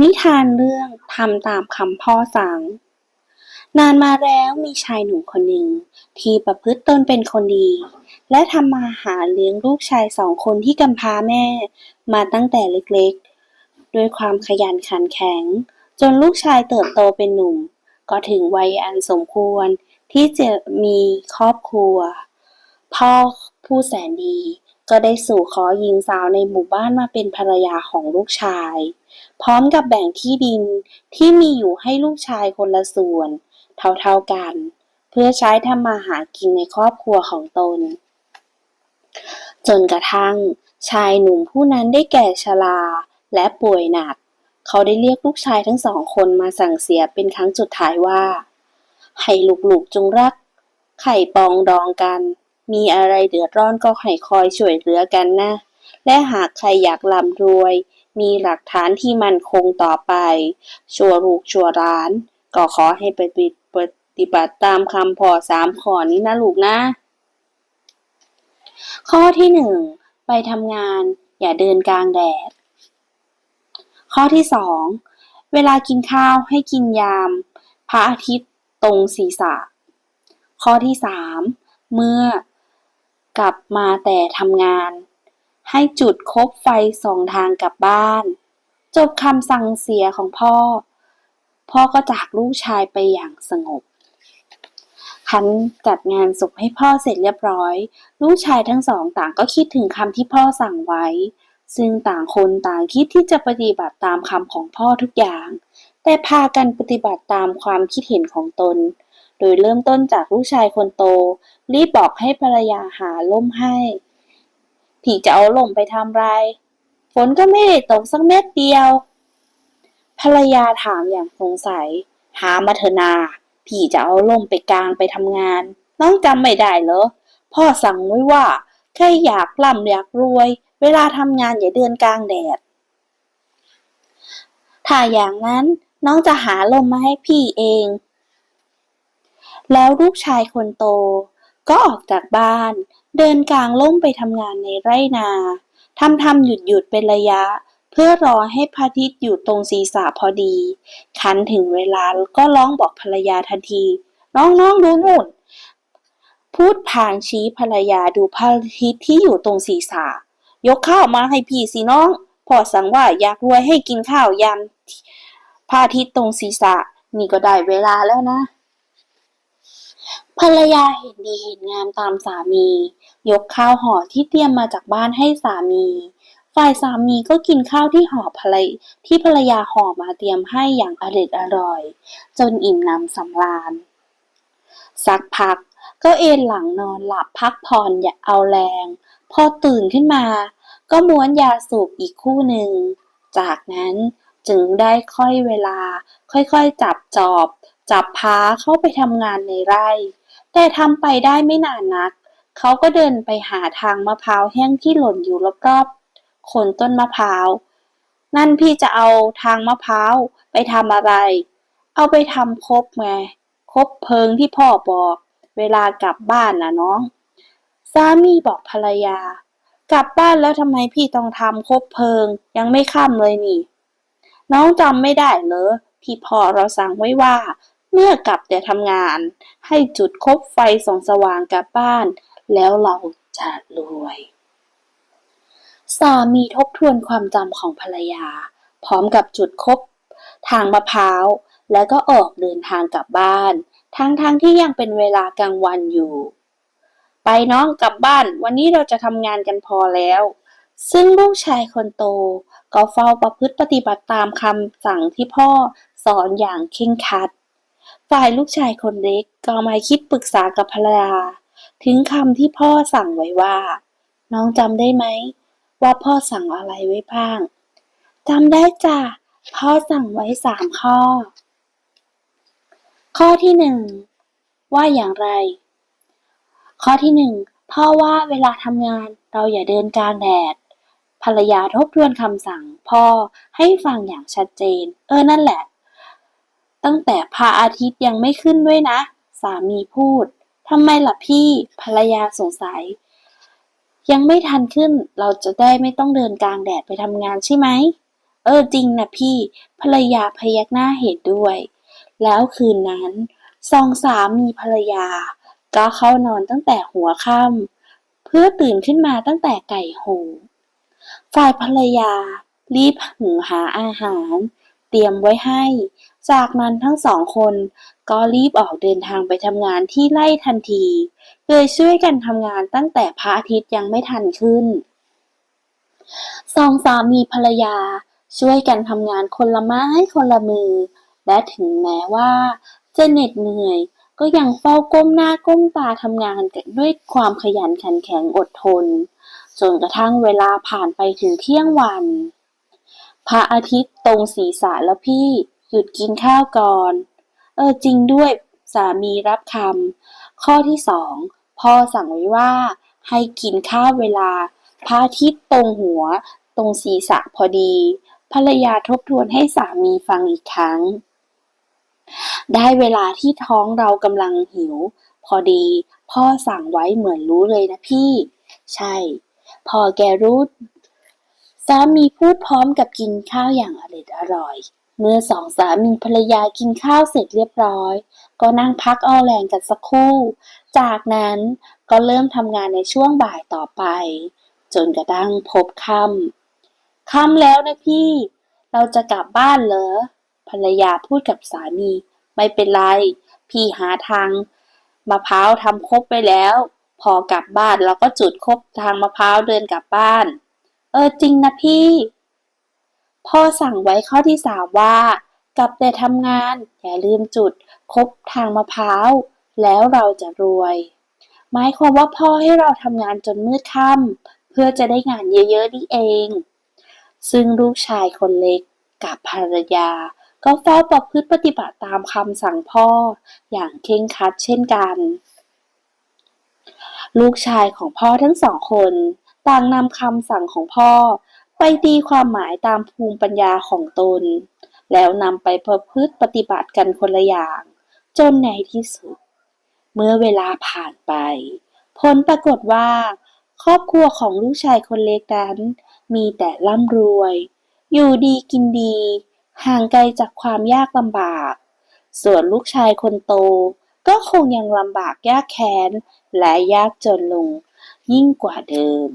นิทานเรื่องทำตามคำพ่อสั่ง นานมาแล้วมีชายหนุ่มคนหนึ่ง ที่ประพฤติตนเป็นคนดี และทำมาหาเลี้ยงลูกชายสองคนที่กำพร้าแม่ มาตั้งแต่เล็กๆ ด้วยความขยันขันแข็ง จนลูกชายเติบโตเป็นหนุ่ม ก็ถึงวัยอันสมควรที่จะมีครอบครัว พ่อผู้แสนดี ก็ได้สู่ขอหญิงสาวในหมู่บ้านมาเป็นภรรยาของลูกชาย พร้อมกับแบ่งที่ดินที่มีอยู่ให้ลูกชายคนละส่วน เท่าๆกัน เพื่อใช้ทำมาหากินในครอบครัวของตน จนกระทั่ง ชายหนุ่มผู้นั้นได้แก่ชราและป่วยหนัก เขาได้เรียกลูกชายทั้งสองคนมาสั่งเสียเป็นครั้งสุดท้ายว่า ให้ลูกๆจงรัก ไข่ปองดองกัน มีอะไรเดือดร้อนก็ให้คอยช่วยเหลือกันนะ และหากใครอยากร่ำรวย มีหลักฐานที่มั่นคงต่อไป ชัวลูกชัวร้าน ก็ขอให้ไปปฏิบัติตามคำพอสามข้อนี้นะลูกนะ ข้อที่หนึ่งไปทำงาน อย่าเดินกลางแดด ข้อที่สองเวลากินข้าวให้กินยาม พระอาทิตย์ตรงศีรษะ ข้อที่สามเมื่อ กลับมาแต่ทำงาน ให้จุดคบไฟสองทางกลับบ้าน จบคำสั่งเสียของพ่อ พ่อก็จากลูกชายไปอย่างสงบคันจัดงานศพให้พ่อเสร็จเรียบร้อย ลูกชายทั้งสองต่างก็คิดถึงคำที่พ่อสั่งไว้ ซึ่งต่างคนต่างคิดที่จะปฏิบัติตามคำของพ่อทุกอย่าง แต่พากันปฏิบัติตามความคิดเห็นของตน โดยเริ่มต้นจากลูกชายคนโต รีบบอกให้ภรรยาหาล่มให้พี่จะเอาล่มไปทำไร ฝนก็ไม่ได้ตกสักเม็ดเดียว ภรรยาถามอย่างสงสัย หามาเถนา พี่จะเอาล่มไปกลางไปทำงาน น้องจำไม่ได้เหรอ พ่อสั่งไว้ว่า แค่อยากร่ำอยากรวย เวลาทำงานอย่าเดินกลางแดด ถ้าอย่างนั้นน้องจะหาลมมาให้พี่เอง แล้วลูกชายคนโต ก็ออกจากบ้าน เดินกลางล่มไปทำงานในไร่นาทำทำหยุดหยุดเป็นระยะ เพื่อรอให้พระอาทิตย์อยู่ตรงศีรษะพอดี คันถึงเวลาก็ร้องบอกภรรยาทันที น้องน้องดูนู่น พูดพางชี้ภรรยาดูพระอาทิตย์ที่อยู่ตรงศีรษะ ยกข้าวมาให้พี่สิน้องพ่อสั่งว่าอยากรวยให้กินข้าวยามพระอาทิตย์ตรงศีรษะ นี่ก็ได้เวลาแล้วนะ ภรรยาเห็นดีเห็นงามตามสามี ยกข้าวห่อที่เตรียมมาจากบ้านให้สามี ฝ่ายสามีก็กินข้าวที่ห่อภรรยที่ภรรยาห่อมาเตรียมให้อย่างอร็ดอร่อย จนอิ่มน้ำสำราญ สักพักก็เอนหลังนอนหลับพักผ่อนอย่าเอาแรง พอตื่นขึ้นมา ก็ม้วนยาสูบอีกคู่หนึ่ง จากนั้นจึงได้ค่อยเวลา ค่อยๆ จับจอบ จับพาเข้าไปทำงานในไร่ แต่ทำไปได้ไม่นานนัก เขาก็เดินไปหาทางมะพร้าวแห้งที่หล่นอยู่รอบๆโคนต้นมะพร้าว นั่นพี่จะเอาทางมะพร้าวไปทำอะไร เอาไปทำคบไงคบเพิงที่พ่อบอก เวลากลับบ้านนะน้อง สามีบอกภรรยา กลับบ้านแล้วทำไมพี่ต้องทำคบเพิง ยังไม่ค่ำเลยนี่ น้องจำไม่ได้เหรอที่พ่อเราสั่งไว้ว่า เมื่อกลับแต่ทำงาน ให้จุดคบไฟส่องสว่างกลับบ้าน แล้วเราจะรวย สามีทบทวนความจำของภรรยา พร้อมกับจุดคบ ทางมะพร้าว แล้วก็ออกเดินทางกลับบ้าน ทั้งๆทที่ยังเป็นเวลากลางวันอยู่ ไปน้องกลับบ้าน วันนี้เราจะทำงานกันพอแล้ว ซึ่งลูกชายคนโตก็เฝ้าประพฤติปฏิบัติตามคำสั่งที่พ่อสอนอย่างเคร่งครัด ฝ่ายลูกชายคนเล็กก็มาคิดปรึกษากับภรรยาถึงคำที่พ่อสั่งไว้ว่า น้องจำได้ไหม ว่าพ่อสั่งอะไรไว้บ้างจำได้จ้ะพ่อสั่งไว้สามข้อ ข้อที่หนึ่งว่าอย่างไร ข้อที่หนึ่งพ่อว่าเวลาทำงานเราอย่าเดินกลางแดดภรรยาทบทวนคำสั่ง พ่อให้ฟังอย่างชัดเจน เออนั่นแหละ ตั้งแต่พระอาทิตย์ยังไม่ขึ้นด้วยนะ สามีพูดทำไมล่ะพี่ ภรรยาสงสัย ยังไม่ทันขึ้น เราจะได้ไม่ต้องเดินกลางแดดไปทำงานใช่ไหม เออจริงนะพี่ ภรรยาพยักหน้าเห็นด้วย แล้วคืนนั้นสองสามีภรรยา ก็เข้านอนตั้งแต่หัวค่ำเพื่อตื่นขึ้นมาตั้งแต่ไก่โหฝ่ายภรรยารีบหุงหาอาหาร เตรียมไว้ให้ จากนั้นทั้งสองคนก็รีบออกเดินทางไปทำงานที่ไร่ทันที โดยช่วยกันทำงานตั้งแต่พระอาทิตย์ยังไม่ทันขึ้น สองสามีภรรยาช่วยกันทำงานคนละไม้คนละมือ และถึงแม้ว่าจะเหน็ดเหนื่อย ก็ยังเฝ้าก้มหน้าก้มตาทำงานกันด้วยความขยันขันแข็งอดทน จนกระทั่งเวลาผ่านไปถึงเที่ยงวัน พระอาทิตย์ตรงศีรษะแล้วพี่ หยุดกินข้าวก่อน เออจริงด้วยสามีรับคำ ข้อที่สองพ่อสั่งไว้ว่า ให้กินข้าวเวลาพระอาทิตย์ตรงหัว ตรงศีรษะพอดี ภรรยาทบทวนให้สามีฟังอีกครั้ง ได้เวลาที่ท้องเรากำลังหิว พอดี พ่อสั่งไว้เหมือนรู้เลยนะพี่ ใช่ พอแกรู้สามีพูดพร้อมกับกินข้าวอย่างอร็ดอร่อย เมื่อสองสามีภรรยากินข้าวเสร็จเรียบร้อย ก็นั่งพักเอาแรงกันสักครู่ จากนั้นก็เริ่มทำงานในช่วงบ่ายต่อไป จนกระทั่งพบค่ำค่ำแล้วนะพี่ เราจะกลับบ้านเหรอภรรยาพูดกับสามี ไม่เป็นไร พี่หาทางมะพร้าวทำครบไปแล้ว พอกลับบ้านเราก็จุดคบทางมะพร้าวเดินกลับบ้าน เออจริงนะพี่ พ่อสั่งไว้ข้อที่สามว่า กลับแต่ทำงานอย่าลืมจุด คบทางมะพร้าว แล้วเราจะรวย หมายความว่าพ่อให้เราทำงานจนมืดค่ำเพื่อจะได้งานเยอะๆนี่เอง ซึ่งลูกชายคนเล็กกับภรรยา ก็เฝ้าประพฤติปฏิบัติตามคำสั่งพ่อ อย่างเคร่งครัดเช่นกัน ลูกชายของพ่อทั้งสองคน ต่างนำคำสั่งของพ่อ ไปตีความหมายตามภูมิปัญญาของตน แล้วนำไปประพฤติปฏิบัติกันคนละอย่าง จนในที่สุด เมื่อเวลาผ่านไป ผลปรากฏว่า ครอบครัวของลูกชายคนเล็กนั้น มีแต่ร่ำรวย อยู่ดีกินดี ห่างไกลจากความยากลำบาก ส่วนลูกชายคนโต ก็คงยังลำบากยากแค้น และยากจนลงยิ่งกว่าเดิม